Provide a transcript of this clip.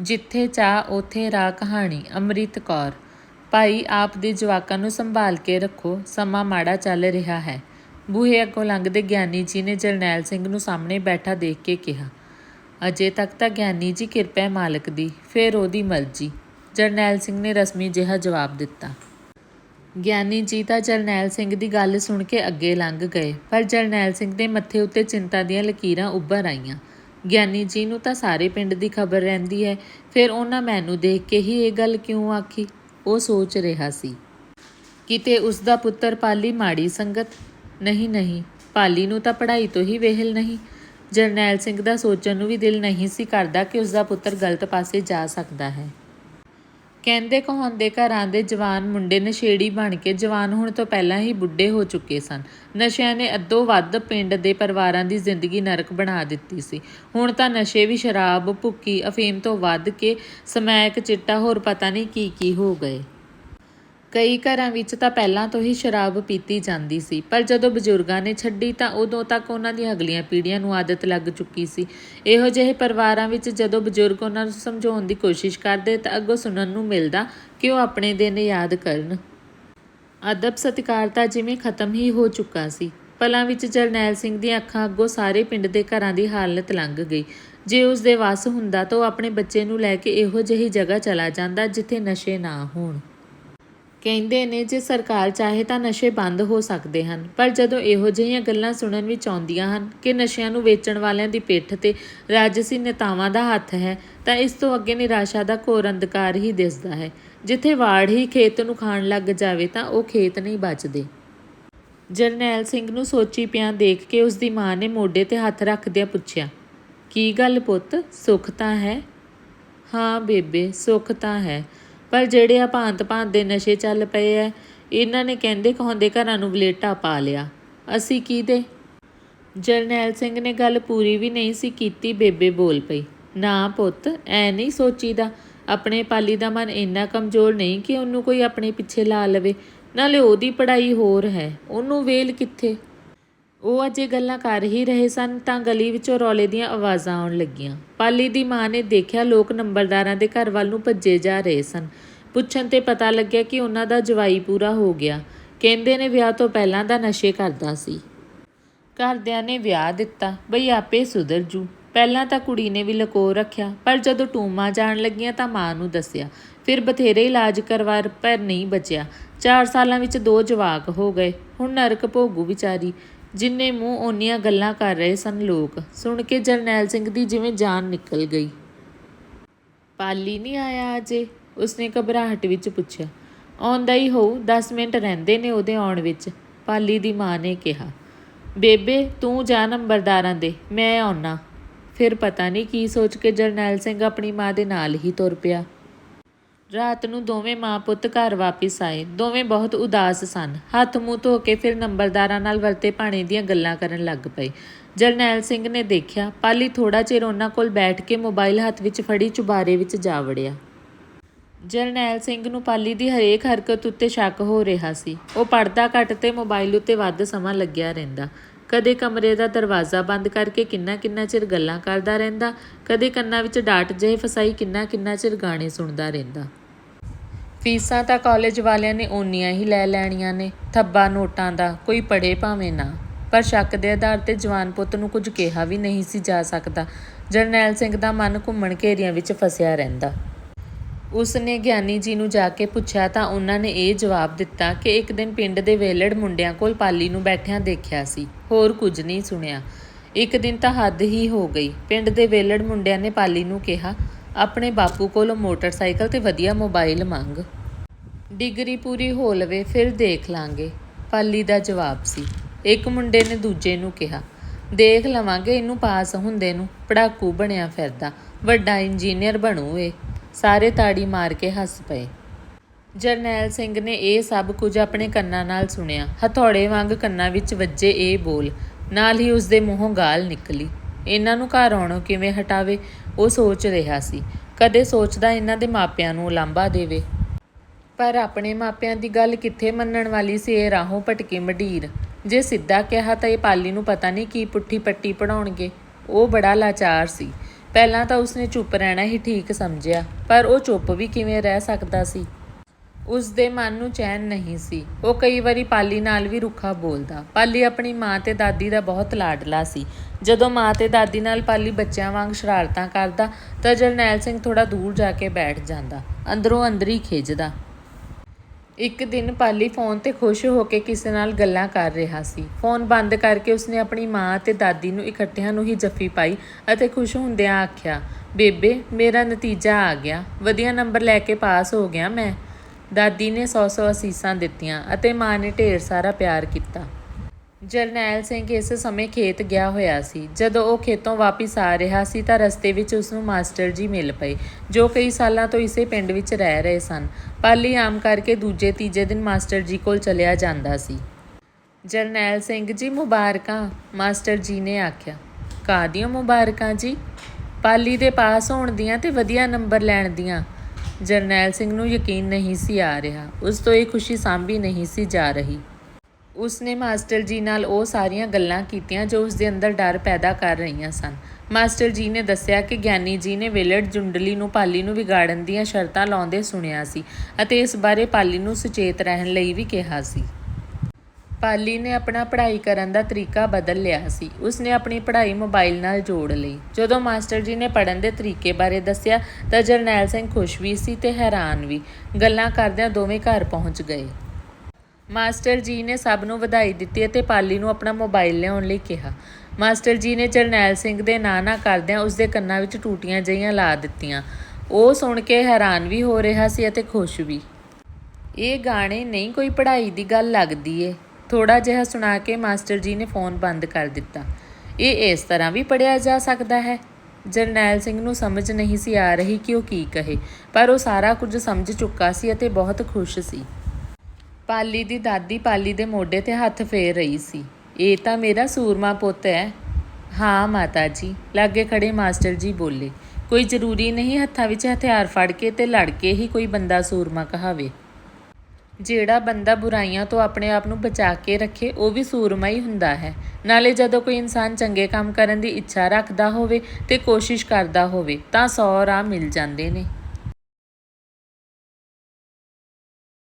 ਜਿੱਥੇ ਚਾਹ, ਉਥੇ ਰਾਹ ਕਹਾਣੀ। ਅੰਮ੍ਰਿਤ ਕੌਰ। ਭਾਈ, ਆਪ ਦੇ ਜਵਾਕਾਂ ਨੂੰ ਸੰਭਾਲ ਕੇ ਰੱਖੋ। ਸਮਾਂ ਮਾੜਾ ਚੱਲ ਰਿਹਾ ਹੈ। ਬੂਹੇ ਅੱਗੋਂ ਲੰਘਦੇ ਗਿਆਨੀ ਜੀ ਨੇ ਜਰਨੈਲ ਸਿੰਘ ਨੂੰ ਸਾਹਮਣੇ ਬੈਠਾ ਦੇਖ ਕੇ ਕਿਹਾ, ਅਜੇ ਤੱਕ ਤਾਂ ਗਿਆਨੀ ਜੀ ਕਿਰਪਾ ਮਾਲਕ ਦੀ, ਫਿਰ ਉਹਦੀ ਮਰਜ਼ੀ। ਜਰਨੈਲ ਸਿੰਘ ਨੇ ਰਸਮੀ ਜਿਹਾ ਜਵਾਬ ਦਿੱਤਾ। ਗਿਆਨੀ ਜੀ ਤਾਂ ਜਰਨੈਲ ਸਿੰਘ ਦੀ ਗੱਲ ਸੁਣ ਕੇ ਅੱਗੇ ਲੰਘ ਗਏ, ਪਰ ਜਰਨੈਲ ਸਿੰਘ ਦੇ ਮੱਥੇ ਉੱਤੇ ਚਿੰਤਾ ਦੀਆਂ ਲਕੀਰਾਂ ਉੱਭਰ ਆਈਆਂ। ਗਿਆਨੀ ਜੀ ਨੂੰ ਤਾਂ ਸਾਰੇ ਪਿੰਡ ਦੀ ਖਬਰ ਰਹਿੰਦੀ ਹੈ। ਫਿਰ ਉਹਨਾਂ ਮੈਨੂੰ ਦੇਖ ਕੇ ਹੀ ਇਹ ਗੱਲ ਕਿਉਂ ਆਖੀ? ਉਹ ਸੋਚ ਰਿਹਾ ਸੀ। ਕਿਤੇ ਉਸ ਦਾ ਪੁੱਤਰ ਪਾਲੀ ਮਾੜੀ ਸੰਗਤ? ਨਹੀਂ ਨਹੀਂ। ਪਾਲੀ ਨੂੰ ਤਾਂ ਪੜ੍ਹਾਈ ਤੋਂ ਹੀ ਵੇਹਲ ਨਹੀਂ। ਜਰਨੈਲ ਸਿੰਘ ਦਾ ਸੋਚਣ ਨੂੰ ਵੀ ਦਿਲ ਨਹੀਂ ਸੀ ਕਰਦਾ ਕਿ ਉਸ ਦਾ ਪੁੱਤਰ ਗਲਤ ਪਾਸੇ ਜਾ ਸਕਦਾ ਹੈ। ਕਹਿੰਦੇ ਕਹਾਉਂਦੇ ਘਰਾਂ ਦੇ ਜਵਾਨ ਮੁੰਡੇ ਨਸ਼ੇੜੀ ਬਣ ਕੇ ਜਵਾਨ ਹੋਣ ਤੋਂ ਪਹਿਲਾਂ ਹੀ ਬੁੱਢੇ ਹੋ ਚੁੱਕੇ ਸਨ। ਨਸ਼ਿਆਂ ਨੇ ਅੱਧੋ ਵੱਧ ਪਿੰਡ ਦੇ ਪਰਿਵਾਰਾਂ ਦੀ ਜ਼ਿੰਦਗੀ ਨਰਕ ਬਣਾ ਦਿੱਤੀ ਸੀ। ਹੁਣ ਤਾਂ ਨਸ਼ੇ ਵੀ ਸ਼ਰਾਬ, ਭੁੱਕੀ, ਅਫੀਮ ਤੋਂ ਵੱਧ ਕੇ ਸਮੈਕ ਚਿੱਟਾ ਹੋਰ ਪਤਾ ਨਹੀਂ ਕੀ ਕੀ ਹੋ ਗਏ। ਕਈ ਘਰਾਂ ਵਿੱਚ ਤਾਂ ਪਹਿਲਾਂ ਤੋਂ ਹੀ ਸ਼ਰਾਬ ਪੀਤੀ ਜਾਂਦੀ ਸੀ, ਪਰ ਜਦੋਂ ਬਜ਼ੁਰਗਾਂ ਨੇ ਛੱਡੀ ਤਾਂ ਉਦੋਂ ਤੱਕ ਉਹਨਾਂ ਦੀਆਂ ਅਗਲੀਆਂ ਪੀੜ੍ਹੀਆਂ ਨੂੰ ਆਦਤ ਲੱਗ ਚੁੱਕੀ ਸੀ। ਇਹੋ ਜਿਹੇ ਪਰਿਵਾਰਾਂ ਵਿੱਚ ਜਦੋਂ ਬਜ਼ੁਰਗ ਉਹਨਾਂ ਨੂੰ ਸਮਝਾਉਣ ਦੀ ਕੋਸ਼ਿਸ਼ ਕਰਦੇ ਤਾਂ ਅੱਗੋਂ ਸੁਣਨ ਨੂੰ ਮਿਲਦਾ ਕਿ ਉਹ ਆਪਣੇ ਦਿਨ ਯਾਦ ਕਰਨ। ਅਦਬ ਸਤਿਕਾਰ ਤਾਂ ਜਿਵੇਂ ਖਤਮ ਹੀ ਹੋ ਚੁੱਕਾ ਸੀ। ਪਲਾਂ ਵਿੱਚ ਜਰਨੈਲ ਸਿੰਘ ਦੀਆਂ ਅੱਖਾਂ ਅੱਗੋਂ ਸਾਰੇ ਪਿੰਡ ਦੇ ਘਰਾਂ ਦੀ ਹਾਲਤ ਲੰਘ ਗਈ। ਜੇ ਉਸ ਦੇ ਵੱਸ ਹੁੰਦਾ ਤਾਂ ਉਹ ਆਪਣੇ ਬੱਚੇ ਨੂੰ ਲੈ ਕੇ ਇਹੋ ਜਿਹੀ ਜਗ੍ਹਾ ਚਲਾ ਜਾਂਦਾ ਜਿੱਥੇ ਨਸ਼ੇ ਨਾ ਹੋਣ। ਕਹਿੰਦੇ ਨੇ, ਜੇ ਸਰਕਾਰ ਚਾਹੇ ਤਾਂ ਨਸ਼ੇ ਬੰਦ ਹੋ ਸਕਦੇ ਹਨ, ਪਰ ਜਦੋਂ ਇਹੋ ਜਿਹੀਆਂ ਗੱਲਾਂ ਸੁਣਨ ਵਿੱਚ ਆਉਂਦੀਆਂ ਹਨ ਕਿ ਨਸ਼ਿਆਂ ਨੂੰ ਵੇਚਣ ਵਾਲਿਆਂ ਦੀ ਪਿੱਠ ਤੇ ਰਾਜਸੀ ਨੇਤਾਵਾਂ ਦਾ ਹੱਥ ਹੈ, ਤਾਂ ਇਸ ਤੋਂ ਅੱਗੇ ਨਿਰਾਸ਼ਾ ਦਾ ਘੋਰ ਅੰਧਕਾਰ ਹੀ ਦਿਸਦਾ ਹੈ। ਜਿੱਥੇ ਵਾੜ ਹੀ ਖੇਤ ਨੂੰ ਖਾਣ ਲੱਗ ਜਾਵੇ, ਤਾਂ ਉਹ ਖੇਤ ਨਹੀਂ ਬਚਦੇ। ਜਰਨੈਲ ਸਿੰਘ ਨੂੰ ਸੋਚੀ ਪਿਆ ਦੇਖ ਕੇ ਉਸ ਦੀ ਮਾਂ ਨੇ ਮੋਢੇ ਤੇ ਹੱਥ ਰੱਖਦਿਆਂ ਪੁੱਛਿਆ, ਕੀ ਗੱਲ ਪੁੱਤ, ਸੁੱਖ ਤਾਂ ਹੈ? ਹਾਂ ਬੇਬੇ, ਸੁੱਖ ਤਾਂ ਹੈ। ਪਰ ਜਿਹੜੇ ਆ ਭਾਂਤ ਭਾਂਤ ਦੇ ਨਸ਼ੇ ਚੱਲ ਪਏ ਐ, ਇਹਨਾਂ ਨੇ ਕਹਿੰਦੇ ਕਹਾਉਂਦੇ ਘਰਾਂ ਨੂੰ ਬਲੇਟਾ ਪਾ ਲਿਆ। ਅਸੀਂ ਕੀ ਦੇ ਜਰਨੈਲ ਸਿੰਘ ਨੇ ਗੱਲ ਪੂਰੀ ਵੀ ਨਹੀਂ ਸੀ ਕੀਤੀ, ਬੇਬੇ ਬੋਲ ਪਈ। ਨਾ ਪੁੱਤ, ਐ ਨਹੀਂ ਸੋਚੀਦਾ, ਆਪਣੇ ਪਾਲੀ ਦਾ ਮਨ ਇੰਨਾ ਕਮਜ਼ੋਰ ਨਹੀਂ ਕਿ ਉਹਨੂੰ ਕੋਈ ਆਪਣੇ ਪਿੱਛੇ ਲਾ ਲਵੇ। ਨਾਲੇ ਉਹਦੀ ਪੜ੍ਹਾਈ ਹੋਰ ਹੈ, ਉਹਨੂੰ ਵੇਲ ਕਿੱਥੇ? ਉਹ ਅਜੇ ਗੱਲਾਂ ਕਰ ਹੀ ਰਹੇ ਸਨ ਤਾਂ ਗਲੀ ਵਿੱਚੋਂ ਰੌਲੇ ਦੀਆਂ ਆਵਾਜ਼ਾਂ ਆਉਣ ਲੱਗੀਆਂ। ਪਾਲੀ ਦੀ ਮਾਂ ਨੇ ਦੇਖਿਆ ਲੋਕ ਨੰਬਰਦਾਰਾਂ ਦੇ ਘਰ ਵੱਲ ਨੂੰ ਭੱਜੇ ਜਾ ਰਹੇ ਸਨ। ਪੁੱਛਣ ਤੇ ਪਤਾ ਲੱਗਿਆ ਕਿ ਉਹਨਾਂ ਦਾ ਜਵਾਈ ਪੂਰਾ ਹੋ ਗਿਆ। ਕਹਿੰਦੇ ਨੇ ਵਿਆਹ ਤੋਂ ਪਹਿਲਾਂ ਦਾ ਨਸ਼ੇ ਕਰਦਾ ਸੀ। ਘਰਦਿਆਂ ਨੇ ਵਿਆਹ ਦਿੱਤਾ। ਬਈ ਆਪੇ ਸੁਧਰ ਜੂ। ਪਹਿਲਾਂ ਤਾਂ ਕੁੜੀ ਨੇ ਵੀ ਲਕੋ ਰੱਖਿਆ, ਪਰ ਜਦੋਂ ਟੂਮਾ ਜਾਣ ਲੱਗੀਆਂ ਤਾਂ ਮਾਂ ਨੂੰ ਦੱਸਿਆ। ਫਿਰ ਬਥੇਰੇ ਇਲਾਜ ਕਰਵਾ ਪਰ ਨਹੀਂ ਬਚਿਆ। 4 ਸਾਲਾਂ ਵਿੱਚ ਦੋ ਜਵਾਕ ਹੋ ਗਏ। ਹੁਣ ਨਰਕ ਭੋਗੂ ਵਿਚਾਰੀ। ਜਿੰਨੇ ਮੂੰਹ ਓਨੀਆਂ ਗੱਲਾਂ ਕਰ ਰਹੇ ਸਨ ਲੋਕ। ਸੁਣ ਕੇ ਜਰਨੈਲ ਸਿੰਘ ਦੀ ਜਿਵੇਂ ਜਾਨ ਨਿਕਲ ਗਈ। ਪਾਲੀ ਨਹੀਂ ਆਇਆ ਅਜੇ, ਉਸਨੇ ਘਬਰਾਹਟ ਵਿੱਚ ਪੁੱਛਿਆ। ਆਉਂਦਾ ਹੀ ਹੋਊ 10 ਮਿੰਟ ਰਹਿੰਦੇ ਨੇ ਉਹਦੇ ਆਉਣ ਵਿੱਚ, ਪਾਲੀ ਦੀ ਮਾਂ ਨੇ ਕਿਹਾ। ਬੇਬੇ, ਤੂੰ ਜਾ ਨੰਬਰਦਾਰਾਂ ਦੇ, ਮੈਂ ਆਉਣਾ ਫਿਰ ਪਤਾ ਨਹੀਂ ਕੀ ਸੋਚ ਕੇ ਜਰਨੈਲ ਸਿੰਘ ਆਪਣੀ ਮਾਂ ਦੇ ਨਾਲ ਹੀ ਤੁਰ ਪਿਆ। ਰਾਤ ਨੂੰ ਦੋਵੇਂ ਮਾਂ ਪੁੱਤ ਘਰ ਵਾਪਿਸ ਆਏ। ਦੋਵੇਂ ਬਹੁਤ ਉਦਾਸ ਸਨ। ਹੱਥ ਮੂੰਹ ਧੋ ਕੇ ਫਿਰ ਨੰਬਰਦਾਰਾਂ ਨਾਲ ਵਰਤੇ ਭਾਣੇ ਦੀਆਂ ਗੱਲਾਂ ਕਰਨ ਲੱਗ ਪਏ। ਜਰਨੈਲ ਸਿੰਘ ਨੇ ਦੇਖਿਆ, ਪਾਲੀ ਥੋੜਾ ਚਿਰ ਉਹਨਾਂ ਕੋਲ ਬੈਠ ਕੇ ਮੋਬਾਈਲ ਹੱਥ ਵਿੱਚ ਫੜੀ ਚੁਬਾਰੇ ਵਿੱਚ ਜਾ ਵੜਿਆ। ਜਰਨੈਲ ਸਿੰਘ ਨੂੰ ਪਾਲੀ ਦੀ ਹਰੇਕ ਹਰਕਤ ਉੱਤੇ ਸ਼ੱਕ ਹੋ ਰਿਹਾ ਸੀ। ਉਹ ਪੜਦਾ ਘੱਟ ਤੇ ਮੋਬਾਈਲ ਉੱਤੇ ਵੱਧ ਸਮਾਂ ਲੱਗਿਆ ਰਹਿੰਦਾ। ਕਦੇ ਕਮਰੇ ਦਾ ਦਰਵਾਜ਼ਾ ਬੰਦ ਕਰਕੇ ਕਿੰਨਾ ਕਿੰਨਾ ਚਿਰ ਗੱਲਾਂ ਕਰਦਾ ਰਹਿੰਦਾ, ਕਦੇ ਕੰਨਾਂ ਵਿੱਚ ਡਾਟ ਜਿਹੇ ਫਸਾਈ ਕਿੰਨਾ ਕਿੰਨਾ ਚਿਰ ਗਾਣੇ ਸੁਣਦਾ ਰਹਿੰਦਾ। ਫੀਸਾਂ ਤਾਂ ਕਾਲਜ ਵਾਲਿਆਂ ਨੇ ਓਨੀਆਂ ਹੀ ਲੈ ਲੈਣੀਆਂ ਨੇ, ਥੱਬਾ ਨੋਟਾਂ ਦਾ, ਕੋਈ ਪੜੇ ਭਾਵੇਂ ਨਾ। ਪਰ ਸ਼ੱਕ ਦੇ ਆਧਾਰ ਤੇ ਜਵਾਨ ਪੁੱਤ ਨੂੰ ਕੁਝ ਕਿਹਾ ਵੀ ਨਹੀਂ ਸੀ ਜਾ ਸਕਦਾ। ਜਰਨੈਲ ਸਿੰਘ ਦਾ ਮਨ ਘੁੰਮਣ ਘੇਰੀਆਂ ਵਿੱਚ ਫਸਿਆ ਰਹਿੰਦਾ। ਉਸ ਨੇ ਗਿਆਨੀ ਜੀ ਨੂੰ ਜਾ ਕੇ ਪੁੱਛਿਆ ਤਾਂ ਉਹਨਾਂ ਨੇ ਇਹ ਜਵਾਬ ਦਿੱਤਾ ਕਿ ਇੱਕ ਦਿਨ ਪਿੰਡ ਦੇ ਵੇਲੜ ਮੁੰਡਿਆਂ ਕੋਲ ਪਾਲੀ ਨੂੰ ਬੈਠਿਆਂ ਦੇਖਿਆ ਸੀ, ਹੋਰ ਕੁਝ ਨਹੀਂ ਸੁਣਿਆ। ਇੱਕ ਦਿਨ ਤਾਂ ਹੱਦ ਹੀ ਹੋ ਗਈ। ਪਿੰਡ ਦੇ ਵੇਲੜ ਮੁੰਡਿਆਂ ਨੇ ਪਾਲੀ ਨੂੰ ਕਿਹਾ, ਆਪਣੇ ਬਾਪੂ ਕੋਲੋਂ ਮੋਟਰਸਾਈਕਲ ਤੇ ਵਧੀਆ ਮੋਬਾਈਲ ਮੰਗ। ਡਿਗਰੀ ਪੂਰੀ ਹੋ ਲਵੇ, ਫਿਰ ਦੇਖ ਲਾਂਗੇ। ਪਾਲੀ ਦਾ ਜਵਾਬ ਸੀ। ਇੱਕ ਮੁੰਡੇ ਨੇ ਦੂਜੇ ਨੂੰ ਕਿਹਾ, ਦੇਖ ਲਵਾਂਗੇ ਇਹਨੂੰ ਪਾਸ ਹੁੰਦੇ ਨੂੰ, ਪੜਾਕੂ ਬਣਿਆ ਫਿਰਦਾ, ਵੱਡਾ ਇੰਜੀਨੀਅਰ ਬਣੂ ਏ ਸਾਰੇ ਤਾੜੀ ਮਾਰ ਕੇ ਹੱਸ ਪਏ। ਜਰਨੈਲ ਸਿੰਘ ਨੇ ਇਹ ਸਭ ਕੁਝ ਆਪਣੇ ਕੰਨਾਂ ਨਾਲ ਸੁਣਿਆ। ਹਥੌੜੇ ਵਾਂਗ ਕੰਨਾਂ ਵਿੱਚ ਵੱਜੇ ਇਹ ਬੋਲ। ਨਾਲ ਹੀ ਉਸ ਦੇ ਮੂੰਹੋਂ ਗਾਲ ਨਿਕਲੀ। ਇਹਨਾਂ ਨੂੰ ਘਰ ਆਉਣੋਂ ਕਿਵੇਂ ਹਟਾਵੇ, ਉਹ ਸੋਚ ਰਿਹਾ ਸੀ। ਕਦੇ ਸੋਚਦਾ ਇਹਨਾਂ ਦੇ ਮਾਪਿਆਂ ਨੂੰ ਉਲਾਂਭਾ ਦੇਵੇ। ਪਰ ਆਪਣੇ ਮਾਪਿਆਂ ਦੀ ਗੱਲ ਕਿੱਥੇ ਮੰਨਣ ਵਾਲੀ ਸੀ ਇਹ ਰਾਹੋਂ ਭਟਕੇ ਮਢੀਰ ਜੇ ਸਿੱਧਾ ਕਿਹਾ ਤਾਂ ਇਹ ਪਾਲੀ ਨੂੰ ਪਤਾ ਨਹੀਂ ਕੀ ਪੁੱਠੀ ਪੱਟੀ ਪੜਾਉਣਗੇ ਉਹ ਬੜਾ ਲਾਚਾਰ ਸੀ। ਪਹਿਲਾਂ ਤਾਂ ਉਸਨੇ ਚੁੱਪ ਰਹਿਣਾ ਹੀ ਠੀਕ ਸਮਝਿਆ, ਪਰ ਉਹ ਚੁੱਪ ਵੀ ਕਿਵੇਂ ਰਹਿ ਸਕਦਾ ਸੀ? ਉਸ ਦੇ ਮਨ ਨੂੰ ਚੈਨ ਨਹੀਂ ਸੀ। ਉਹ ਕਈ ਵਾਰੀ ਪਾਲੀ ਨਾਲ ਵੀ ਰੁੱਖਾ ਬੋਲਦਾ। ਪਾਲੀ ਆਪਣੀ ਮਾਂ ਤੇ ਦਾਦੀ ਦਾ ਬਹੁਤ ਲਾਡਲਾ ਸੀ। ਜਦੋਂ ਮਾਂ ਤੇ ਦਾਦੀ ਨਾਲ ਪਾਲੀ ਬੱਚਿਆਂ ਵਾਂਗ ਸ਼ਰਾਰਤਾਂ ਕਰਦਾ, ਤਾਂ ਜਰਨੈਲ ਸਿੰਘ ਥੋੜਾ ਦੂਰ ਜਾ ਕੇ ਬੈਠ ਜਾਂਦਾ। ਅੰਦਰੋਂ ਅੰਦਰ ਹੀ ਖਿੱਚਦਾ ਇੱਕ ਦਿਨ ਪਾਲੀ ਫੋਨ ਤੇ ਖੁਸ਼ ਹੋ ਕੇ ਕਿਸੇ ਨਾਲ ਗੱਲਾਂ ਕਰ ਰਿਹਾ ਸੀ। ਫੋਨ ਬੰਦ ਕਰਕੇ ਉਸਨੇ ਆਪਣੀ ਮਾਂ ਤੇ ਦਾਦੀ ਨੂੰ ਇਕੱਠਿਆਂ ਨੂੰ ਹੀ ਜੱਫੀ ਪਾਈ ਅਤੇ ਖੁਸ਼ ਹੁੰਦਿਆਂ ਆਖਿਆ, ਬੇਬੇ, ਮੇਰਾ ਨਤੀਜਾ ਆ ਗਿਆ। ਵਧੀਆ ਨੰਬਰ ਲੈ ਕੇ ਪਾਸ ਹੋ ਗਿਆ ਮੈਂ। ਦਾਦੀ ਨੇ ਸੌ ਸੌ ਅਸੀਸਾਂ ਦਿੱਤੀਆਂ ਅਤੇ ਮਾਂ ਨੇ ਢੇਰ ਸਾਰਾ ਪਿਆਰ ਕੀਤਾ। ਜਰਨੈਲ ਸਿੰਘ ਇਸ ਸਮੇਂ ਖੇਤ ਗਿਆ ਹੋਇਆ ਸੀ। ਜਦੋਂ ਉਹ ਖੇਤੋਂ ਵਾਪਸ ਆ ਰਿਹਾ ਸੀ ਤਾਂ ਰਸਤੇ ਵਿੱਚ ਉਸ ਨੂੰ ਮਾਸਟਰ ਜੀ ਮਿਲ ਪਏ, ਜੋ ਕਈ ਸਾਲਾਂ ਤੋਂ ਇਸੇ ਪਿੰਡ ਵਿੱਚ ਰਹਿ ਰਹੇ ਸਨ। ਪਾਲੀ ਆਮ ਕਰਕੇ ਦੂਜੇ ਤੀਜੇ ਦਿਨ ਮਾਸਟਰ ਜੀ ਕੋਲ ਚਲਿਆ ਜਾਂਦਾ ਸੀ। ਜਰਨੈਲ ਸਿੰਘ, ਜੀ, ਮੁਬਾਰਕਾਂ, ਮਾਸਟਰ ਜੀ ਨੇ ਆਖਿਆ। ਕਾਹਦੀਆਂ ਮੁਬਾਰਕਾਂ ਜੀ? ਪਾਲੀ ਦੇ ਪਾਸ ਹੋਣ ਦੀਆਂ ਤੇ ਵਧੀਆ ਨੰਬਰ ਲੈਣ ਦੀਆਂ? ਜਰਨੈਲ ਸਿੰਘ ਨੂੰ ਯਕੀਨ ਨਹੀਂ ਸੀ ਆ ਰਿਹਾ। ਉਸ ਤੋਂ ਇਹ ਖੁਸ਼ੀ ਸਾਂਭੀ ਨਹੀਂ ਸੀ ਜਾ ਰਹੀ। ਉਸਨੇ ਮਾਸਟਰ ਜੀ ਨਾਲ ਉਹ ਸਾਰੀਆਂ ਗੱਲਾਂ ਕੀਤੀਆਂ ਜੋ ਉਸ ਦੇ ਅੰਦਰ ਡਰ ਪੈਦਾ ਕਰ ਰਹੀਆਂ ਸਨ। ਮਾਸਟਰ ਜੀ ਨੇ ਦੱਸਿਆ ਕਿ ਗਿਆਨੀ ਜੀ ਨੇ ਵਿਲੜ ਜੁੰਡਲੀ ਨੂੰ ਪਾਲੀ ਨੂੰ ਵਿਗਾੜਨ ਦੀਆਂ ਸ਼ਰਤਾਂ ਲਾਉਂਦੇ ਸੁਣਿਆ ਸੀ ਅਤੇ ਇਸ ਬਾਰੇ ਪਾਲੀ ਨੂੰ ਸੁਚੇਤ ਰਹਿਣ ਲਈ ਵੀ ਕਿਹਾ ਸੀ। ਪਾਲੀ ਨੇ ਆਪਣਾ ਪੜ੍ਹਾਈ ਕਰਨ ਦਾ ਤਰੀਕਾ ਬਦਲ ਲਿਆ ਸੀ। ਉਸਨੇ ਆਪਣੀ ਪੜ੍ਹਾਈ ਮੋਬਾਈਲ ਨਾਲ ਜੋੜ ਲਈ। ਜਦੋਂ ਮਾਸਟਰ ਜੀ ਨੇ ਪੜ੍ਹਨ ਦੇ ਤਰੀਕੇ ਬਾਰੇ ਦੱਸਿਆ ਤਾਂ ਜਰਨੈਲ ਸਿੰਘ ਖੁਸ਼ ਵੀ ਸੀ ਤੇ ਹੈਰਾਨ ਵੀ। ਗੱਲਾਂ ਕਰਦਿਆਂ ਦੋਵੇਂ ਘਰ ਪਹੁੰਚ ਗਏ। ਮਾਸਟਰ ਜੀ ਨੇ ਸਭ ਨੂੰ ਵਧਾਈ ਦਿੱਤੀ ਅਤੇ ਪਾਲੀ ਨੂੰ ਆਪਣਾ ਮੋਬਾਈਲ ਲਿਆਉਣ ਲਈ ਕਿਹਾ। ਮਾਸਟਰ ਜੀ ਨੇ ਜਰਨੈਲ ਸਿੰਘ ਦੇ ਨਾਂ ਨਾ ਕਰਦਿਆਂ ਉਸ ਦੇ ਕੰਨਾਂ ਵਿੱਚ ਟੂਟੀਆਂ ਜਿਹੀਆਂ ਲਾ ਦਿੱਤੀਆਂ। ਉਹ ਸੁਣ ਕੇ ਹੈਰਾਨ ਵੀ ਹੋ ਰਿਹਾ ਸੀ ਅਤੇ ਖੁਸ਼ ਵੀ। ਇਹ ਗਾਣੇ ਨਹੀਂ ਕੋਈ ਪੜ੍ਹਾਈ ਦੀ ਗੱਲ ਲੱਗਦੀ ਏ। ਥੋੜਾ ਜਿਹਾ ਸੁਣਾ ਕੇ ਮਾਸਟਰ ਜੀ ਨੇ ਫੋਨ ਬੰਦ ਕਰ ਦਿੱਤਾ। ਇਹ ਇਸ ਤਰ੍ਹਾਂ ਵੀ ਪੜਿਆ ਜਾ ਸਕਦਾ ਹੈ? ਜਰਨੈਲ ਸਿੰਘ ਨੂੰ ਸਮਝ ਨਹੀਂ ਸੀ ਆ ਰਹੀ ਕਿ ਉਹ ਕੀ ਕਹੇ, ਪਰ ਉਹ ਸਾਰਾ ਕੁਝ ਸਮਝ ਚੁੱਕਾ ਸੀ ਅਤੇ ਬਹੁਤ ਖੁਸ਼ ਸੀ। ਪਾਲੀ ਦੀ ਦਾਦੀ ਪਾਲੀ ਦੇ ਮੋਢੇ ਤੇ ਹੱਥ ਫੇਰ ਰਹੀ ਸੀ। ਇਹ ਤਾਂ ਮੇਰਾ ਸੂਰਮਾ ਪੁੱਤ ਹੈ ਹਾਂ ਮਾਤਾ ਜੀ, ਲਾਗੇ ਖੜੇ ਮਾਸਟਰ ਜੀ ਬੋਲੇ, ਕੋਈ ਜ਼ਰੂਰੀ ਨਹੀਂ ਹੱਥਾਂ ਵਿੱਚ ਹਥਿਆਰ ਫੜ ਕੇ ਤੇ ਲੜ ਕੇ ਹੀ ਕੋਈ ਬੰਦਾ ਸੂਰਮਾ ਕਹਾਵੇ। ਜਿਹੜਾ ਬੰਦਾ ਬੁਰਾਈਆਂ ਤੋਂ ਆਪਣੇ ਆਪ ਨੂੰ ਬਚਾ ਕੇ ਰੱਖੇ, ਉਹ ਵੀ ਸੂਰਮਾ ਹੀ ਹੁੰਦਾ ਹੈ। ਨਾਲੇ ਜਦੋਂ ਕੋਈ ਇਨਸਾਨ ਚੰਗੇ ਕੰਮ ਕਰਨ ਦੀ ਇੱਛਾ ਰੱਖਦਾ ਹੋਵੇ ਤੇ ਕੋਸ਼ਿਸ਼ ਕਰਦਾ ਹੋਵੇ, ਤਾਂ ਸੌ ਰਾਹ ਮਿਲ ਜਾਂਦੇ ਨੇ।